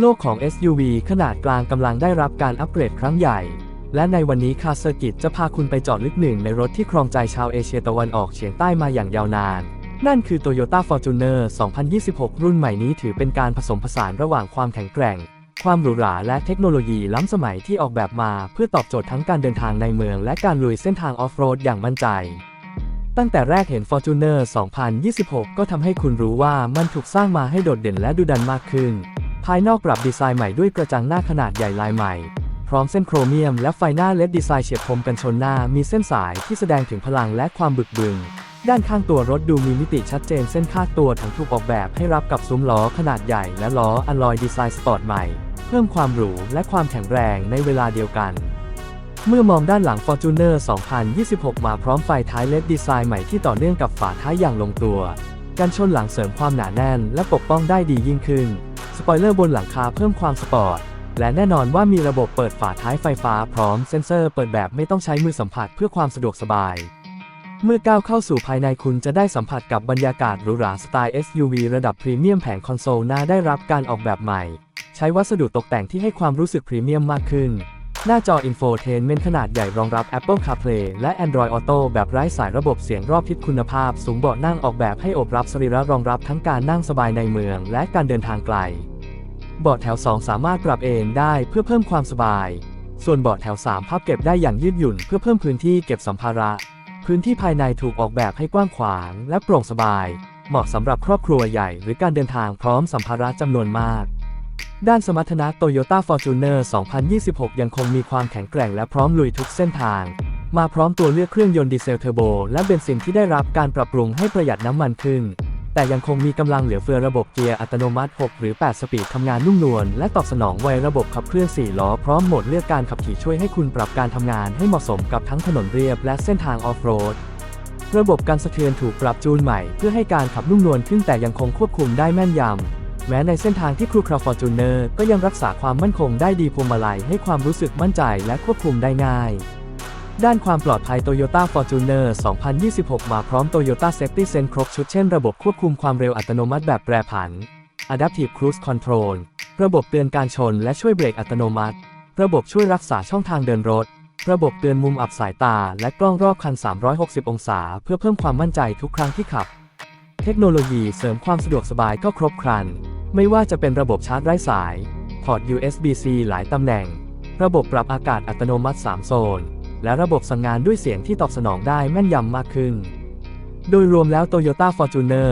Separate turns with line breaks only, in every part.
โลกของ SUV ขนาดกลางกำลังได้รับการอัปเกรดครั้งใหญ่ และในวันนี้คาเซอร์กิตจะพาคุณไปเจอดลึกหนึ่งในรถที่ครองใจชาวเอเชียตะวันออกเฉียงใต้มาอย่างยาวนาน นั่นคือ Toyota Fortuner 2026 รุ่นใหม่นี้ถือเป็นการผสมผสานระหว่างความแข็งแกร่ง ความหรูหราและเทคโนโลยีล้ำสมัยที่ออกแบบมา เพื่อตอบโจทย์ทั้งการเดินทางในเมือง และการลุยเส้นทางออฟโรดอย่างมั่นใจตั้งแต่แรกเห็น Fortuner 2026 ก็ทำให้คุณรู้ว่ามันถูกสร้างมาให้โดดเด่นและดูดันมากขึ้น ภายนอกปรับดีไซน์ใหม่ด้วยกระจังหน้าขนาดใหญ่ลายใหม่ พร้อมเส้นโครเมียมและไฟหน้าเลดดีไซน์เฉียบคมกันชนหน้ามีเส้นสายที่แสดงถึงพลังและความบึกบึนด้านข้างตัวรถดูมีมิติชัดเจนเส้นคาดตัวทั้งถูกออกแบบให้รับกับซุ้มล้อขนาดใหญ่และล้ออัลลอยดีไซน์สปอร์ตใหม่ เพิ่มความหรูและความแข็งแรงในเวลาเดียวกัน เมื่อมองด้านหลัง Fortuner 2026 มาพร้อมไฟท้ายเลดดีไซน์ใหม่ที่ต่อเนื่องกับฝาท้ายอย่างลงตัว กันชนหลังเสริมความหนาแน่นและปกป้องได้ดียิ่งขึ้น ปอยเลอร์บนหลังคาเพิ่มความสปอร์ต และแน่นอนว่ามีระบบเปิดฝาท้ายไฟฟ้าพร้อมเซ็นเซอร์เปิดแบบไม่ต้องใช้มือสัมผัสเพื่อความสะดวกสบาย เมื่อก้าวเข้าสู่ภายในคุณจะได้สัมผัสกับบรรยากาศหรูหราสไตล์ SUV ระดับพรีเมียมแผงคอนโซลหน้าได้รับการออกแบบใหม่ ใช้วัสดุตกแต่งที่ให้ความรู้สึกพรีเมียมมากขึ้น หน้าจอ Infotainment ขนาดใหญ่รองรับ Apple CarPlay และ Android Auto แบบไร้สายระบบเสียงรอบทิศคุณภาพ สูงเบาะนั่งออกแบบให้อบรับสรีระรองรับทั้งการนั่งสบายในเมือง และการเดินทางไกล เบาะแถว 2 สามารถปรับเอนได้เพื่อเพิ่มความสบาย ส่วนเบาะแถว 3 พับเก็บได้อย่างยืดหยุ่นเพื่อเพิ่มพื้นที่เก็บสัมภาระ พื้นที่ภายในถูกออกแบบให้กว้างขวางและโปร่งสบาย เหมาะสำหรับครอบครัวใหญ่หรือการเดินทางพร้อมสัมภาระจำนวนมาก ด้านสมรรถนะ Toyota Fortuner 2026 ยังคงมีความแข็งแกร่งและพร้อมลุยทุกเส้นทางมาพร้อมตัวเลือกเครื่องยนต์ดีเซลเทอร์โบและเบนซินที่ได้รับการปรับปรุงให้ประหยัดน้ำมันขึ้น แต่ยังคงมีกำลังเหลือเฟือระบบเกียร์อัตโนมัติ 6 หรือ 8 สปีดทำงานนุ่มนวลและตอบสนองไวระบบขับเคลื่อน 4 ล้อ พร้อมโหมดเลือกการขับขี่ช่วยให้คุณปรับการทำงานให้เหมาะสมกับทั้งถนนเรียบและเส้นทางออฟโรด ระบบการสะเทือนถูกปรับจูนใหม่ เพื่อให้การขับนุ่มนวลขึ้นแต่ยังคงควบคุมได้แม่นยำแม้ในเส้นทางที่ครูคราฟอร์จูเนอร์ก็ยังรักษาความมั่นคงได้ดีพวงมาลัยให้ความรู้สึกมั่นใจและควบคุมได้ง่าย ด้านความปลอดภัย Toyota Fortuner 2026 มาพร้อม Toyota Safety Sense ครบชุดเช่นระบบควบคุมความเร็วอัตโนมัติแบบแปรผัน Adaptive Cruise Control ระบบเตือนการชนและช่วยเบรกอัตโนมัติ ระบบช่วยรักษาช่องทางเดินรถ ระบบเตือนมุมอับสายตา และกล้องรอบคัน 360 องศา เพื่อเพิ่มความมั่นใจทุกครั้งที่ขับ เทคโนโลยีเสริมความสะดวกสบายก็ครบครัน ไม่ว่าจะเป็นระบบชาร์จไร้สาย พอร์ต USB-C หลายตำแหน่ง ระบบปรับอากาศอัตโนมัติ 3 โซน และระบบสั่งงานด้วยเสียงที่ตอบสนองได้แม่นยำมากขึ้น โดยรวมแล้ว Toyota Fortuner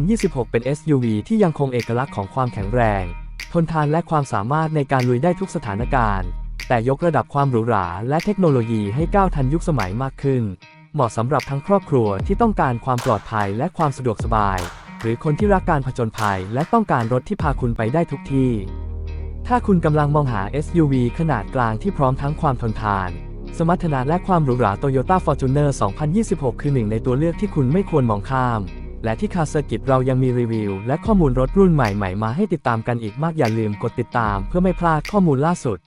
2026 เป็น SUV ที่ยังคงเอกลักษณ์ของความแข็งแรง ทนทานและความสามารถในการลุยได้ทุกสถานการณ์ แต่ยกระดับความหรูหราและเทคโนโลยีให้ก้าวทันยุคสมัยมากขึ้น เหมาะสำหรับทั้งครอบครัวที่ต้องการความปลอดภัยและความสะดวกสบาย หรือคนที่รักการผจญภัย และต้องการรถที่พาคุณไปได้ทุกที่ ถ้าคุณกำลังมองหา SUV ขนาดกลางที่พร้อมทั้งความทนทาน สมรรถนะและความหรูหรา Toyota Fortuner 2026 คือหนึ่งในตัวเลือกที่คุณไม่ควรมองข้าม และที่คาเซอร์กิตเรายังมีรีวิว และข้อมูลรถรุ่นใหม่ๆ มาให้ติดตามกันอีกมากอย่าลืมกดติดตามเพื่อไม่พลาดข้อมูลล่าสุด